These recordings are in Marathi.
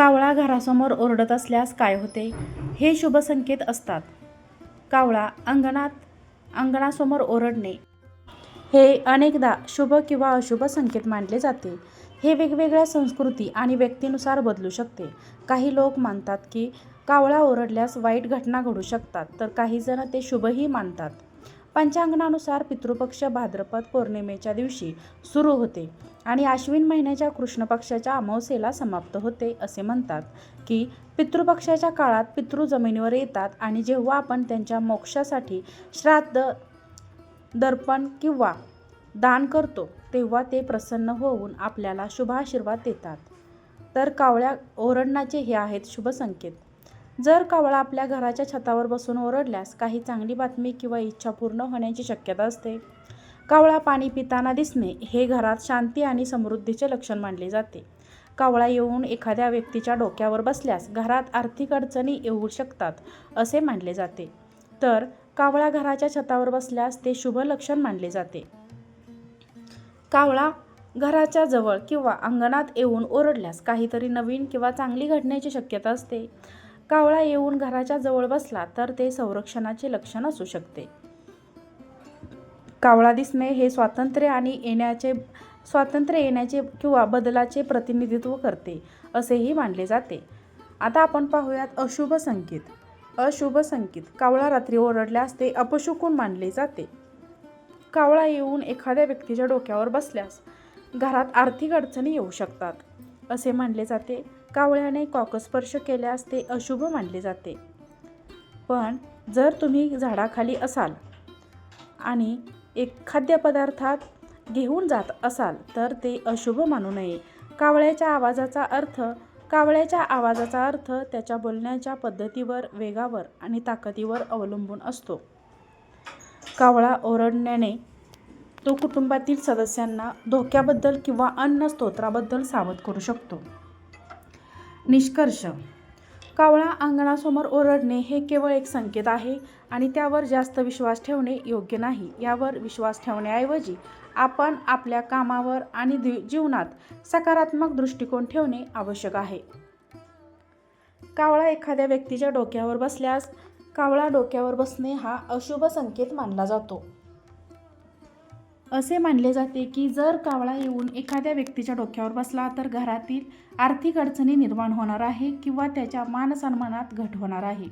कावळा घरासमोर ओरडत असल्यास काय होते? हे शुभ संकेत असतात. कावळा अंगणात अंगणासमोर ओरडणे. हे अनेकदा शुभ किंवा अशुभ संकेत मानले जाते. हे वेगवेगळ्या संस्कृती आणि व्यक्तीनुसार बदलू शकते. काही लोक मानतात की कावळा ओरडल्यास वाईट घटना घडू शकतात तर काही जण ते शुभही मानतात. पंचांगणानुसार पितृपक्ष भाद्रपद पौर्णिमेच्या दिवशी सुरू होते आणि आश्विन महिन्याच्या कृष्ण पक्षाच्या अमावस्येला समाप्त होते असे म्हणतात की पितृपक्षाच्या काळात पितृ जमिनीवर येतात आणि जेव्हा आपण त्यांच्या मोक्षासाठी श्राद्ध दर्पण किंवा दान करतो तेव्हा ते प्रसन्न होऊन आपल्याला शुभाशीर्वाद देतात. तर कावळ्या ओरडण्याचे हे आहेत शुभ संकेत जर कावळा आपल्या घराच्या छतावर बसून ओरडल्यास काही चांगली बातमी किंवा इच्छा पूर्ण होण्याची शक्यता असते. कावळा पाणी पिताना दिसणे हे घरात शांती आणि समृद्धीचे लक्षण मानले जाते. कावळा येऊन एखाद्या व्यक्तीच्या डोक्यावर बसल्यास घरात आर्थिक अडचणी येऊ शकतात असे मानले जाते. तर कावळा घराच्या छतावर बसल्यास ते शुभ लक्षण मानले जाते. कावळा घराच्या जवळ किंवा अंगणात येऊन ओरडल्यास काहीतरी नवीन किंवा चांगली घडण्याची शक्यता असते. कावळा येऊन घराच्या जवळ बसला तर ते संरक्षणाचे लक्षण असू शकते. कावळा दिसणे हे स्वातंत्र्य आणि येण्याचे स्वातंत्र्य येण्याचे किंवा बदलाचे प्रतिनिधित्व करते असेही मानले जाते. आता आपण पाहूयात अशुभ संकेत. अशुभ संकेत. कावळा रात्री ओरडल्यास ते अपशुकून मानले जाते. कावळा येऊन एखाद्या व्यक्तीच्या डोक्यावर बसल्यास घरात आर्थिक अडचणी येऊ शकतात असे मानले जाते. कावळ्याने कॉकस्पर्श केल्यास ते अशुभ मानले जाते. पण जर तुम्ही झाडाखाली असाल आणि एक खाद्यपदार्थात घेऊन जात असाल तर ते अशुभ मानू नये. कावळ्याच्या आवाजाचा अर्थ कावळ्याच्या आवाजाचा अर्थ त्याच्या बोलण्याच्या पद्धतीवर वेगावर आणि ताकदीवर अवलंबून असतो. कावळा ओरडण्याने तो कुटुंबातील सदस्यांना धोक्याबद्दल किंवा अन्न स्तोत्राबद्दल सावध करू शकतो. निष्कर्ष. कावळा अंगणासमोर ओरडणे हे केवळ एक संकेत आहे आणि त्यावर जास्त विश्वास ठेवणे योग्य नाही. यावर विश्वास ठेवण्याऐवजी आपण आपल्या कामावर आणि दि- जीवनात सकारात्मक दृष्टिकोन ठेवणे आवश्यक आहे. कावळा एखाद्या व्यक्तीच्या डोक्यावर बसल्यास कावळा डोक्यावर बसणे हा अशुभ संकेत मानला जातो. असे मानले जाते की जर कावळा येऊन एखाद्या व्यक्तीच्या डोक्यावर बसला तर घरातील आर्थिक अडचणी निर्माण होणार आहे किंवा त्याच्या मानसन्मानात घट होणार आहे.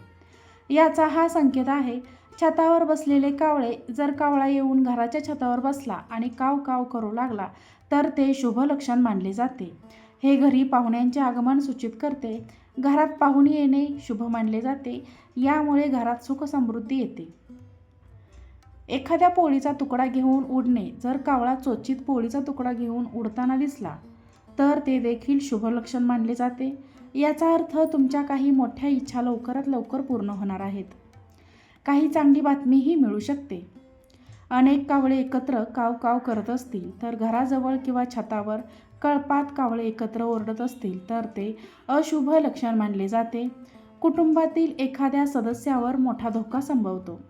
याचा हा संकेत आहे छतावर बसलेले कावळे जर कावळा येऊन घराच्या छतावर बसला आणि काव काव करू लागला तर ते शुभ लक्षण मानले जाते. हे घरी पाहुण्यांचे आगमन सूचित करते. घरात पाहुणे येणे शुभ मानले जाते. यामुळे घरात सुख समृद्धी येते. एखाद्या पोळीचा तुकडा घेऊन उडणे. जर कावळा चोचित पोळीचा तुकडा घेऊन उडताना दिसला तर ते देखील शुभ लक्षण मानले जाते. याचा अर्थ तुमच्या काही मोठ्या इच्छा लवकरात लवकर पूर्ण होणार आहेत. काही चांगली बातमीही मिळू शकते. अनेक कावळे एकत्र काव काव करत असतील तर घराजवळ किंवा छतावर कळपात कावळे एकत्र ओरडत असतील तर ते अशुभ लक्षण मानले जाते. कुटुंबातील एखाद्या सदस्यावर मोठा धोका संभवतो.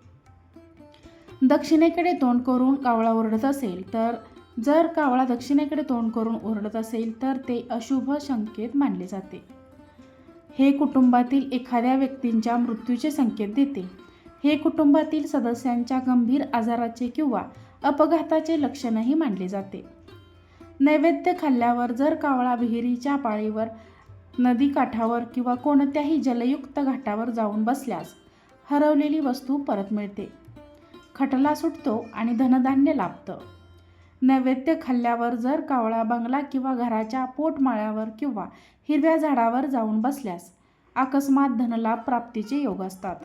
दक्षिणेकडे तोंड करून कावळा ओरडत असेल तर जर कावळा दक्षिणेकडे तोंड करून ओरडत असेल तर ते अशुभ संकेत मानले जाते. हे कुटुंबातील एखाद्या व्यक्तींच्या मृत्यूचे संकेत देते. हे कुटुंबातील सदस्यांच्या गंभीर आजाराचे किंवा अपघाताचे लक्षणही मानले जाते. नैवेद्य खाल्ल्यावर जर कावळा विहिरीच्या पाळीवर नदी काठावर किंवा कोणत्याही जलयुक्त घाटावर जाऊन बसल्यास हरवलेली वस्तू परत मिळते. खटला सुटतो आणि धनधान्य लाभतं. नैवेद्य खाल्ल्यावर जर कावळा बंगला किंवा घराच्या पोटमाळ्यावर किंवा हिरव्या झाडावर जाऊन बसल्यास अकस्मात धनलाभ प्राप्तीचे योग असतात.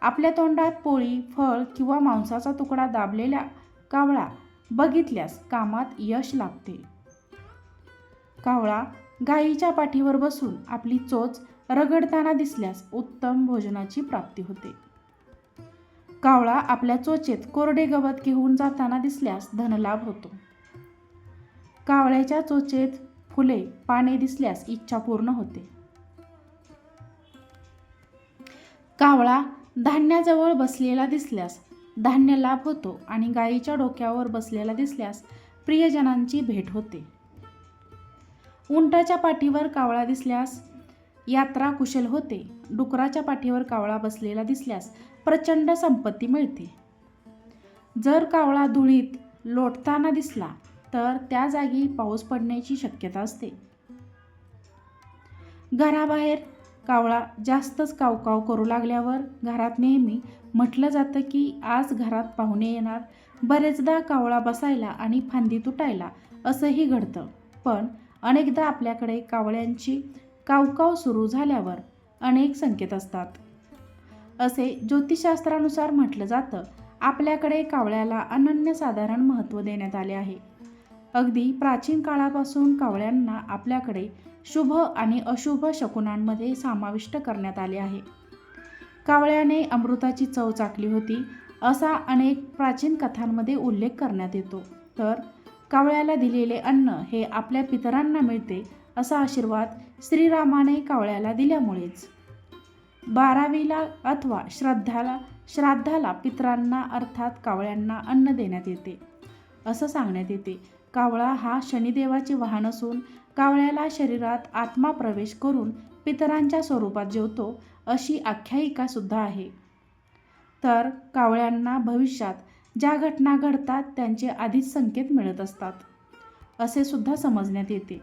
आपल्या तोंडात पोळी फळ किंवा मांसाचा तुकडा दाबलेल्या कावळा बघितल्यास कामात यश लाभते. कावळा गायीच्या पाठीवर बसून आपली चोच रगडताना दिसल्यास उत्तम भोजनाची प्राप्ती होते. कावळा आपल्या चोचेत कोरडे गवत घेऊन जाताना दिसल्यास धनलाभ होतो. कावळ्याच्या चोचेत फुले पाने दिसल्यास इच्छा पूर्ण होते. कावळा धान्याजवळ बसलेला दिसल्यास धान्य लाभ होतो आणि गायीच्या डोक्यावर बसलेला दिसल्यास प्रियजनांची भेट होते. उंटाच्या पाठीवर कावळा दिसल्यास यात्रा कुशल होते. डुकराच्या पाठीवर कावळा बसलेला दिसल्यास प्रचंड संपत्ती मिळते. जर कावळा धुळीत लोटताना दिसला तर त्या जागी पाऊस पडण्याची शक्यता असते. घराबाहेर कावळा जास्तच कावकाव करू लागल्यावर घरात नेहमी म्हटलं जातं की आज घरात पाहुणे येणार. बरेचदा कावळा बसायला आणि फांदी तुटायला असंही घडतं. पण अनेकदा आपल्याकडे कावळ्यांची कावकाव सुरू झाल्यावर अनेक संकेत असतात. असे ज्योतिषशास्त्रानुसार म्हटलं जातं आपल्याकडे कावळ्याला अनन्यसाधारण महत्त्व देण्यात आले आहे. अगदी प्राचीन काळापासून कावळ्यांना आपल्याकडे शुभ आणि अशुभ शकुनांमध्ये समाविष्ट करण्यात आले आहे. कावळ्याने अमृताची चव चाकली होती असा अनेक प्राचीन कथांमध्ये उल्लेख करण्यात येतो. तर कावळ्याला दिलेले अन्न हे आपल्या पितरांना मिळते असा आशीर्वाद श्रीरामाने कावळ्याला दिल्यामुळेच. बारावीला अथवा श्रद्धाला श्राद्धाला पितरांना अर्थात कावळ्यांना अन्न देण्यात येते. असं सांगण्यात येते कावळा हा शनिदेवाचे वाहन असून कावळ्याला शरीरात आत्मा प्रवेश करून पितरांच्या स्वरूपात जेवतो अशी आख्यायिका सुद्धा आहे. तर कावळ्यांना भविष्यात ज्या घटना घडतात त्यांचे आधीच संकेत मिळत असतात. असे सुद्धा समजण्यात येते.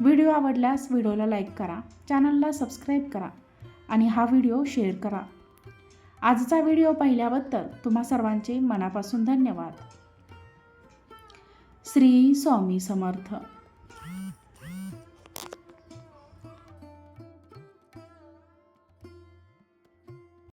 व्हिडिओ आवडल्यास व्हिडिओला लाईक करा चॅनलला सबस्क्राईब करा आणि हा व्हिडिओ शेअर करा. आजचा व्हिडिओ पाहिल्याबद्दल तुम्हा सर्वांचे मनापासून धन्यवाद. श्री स्वामी समर्थ.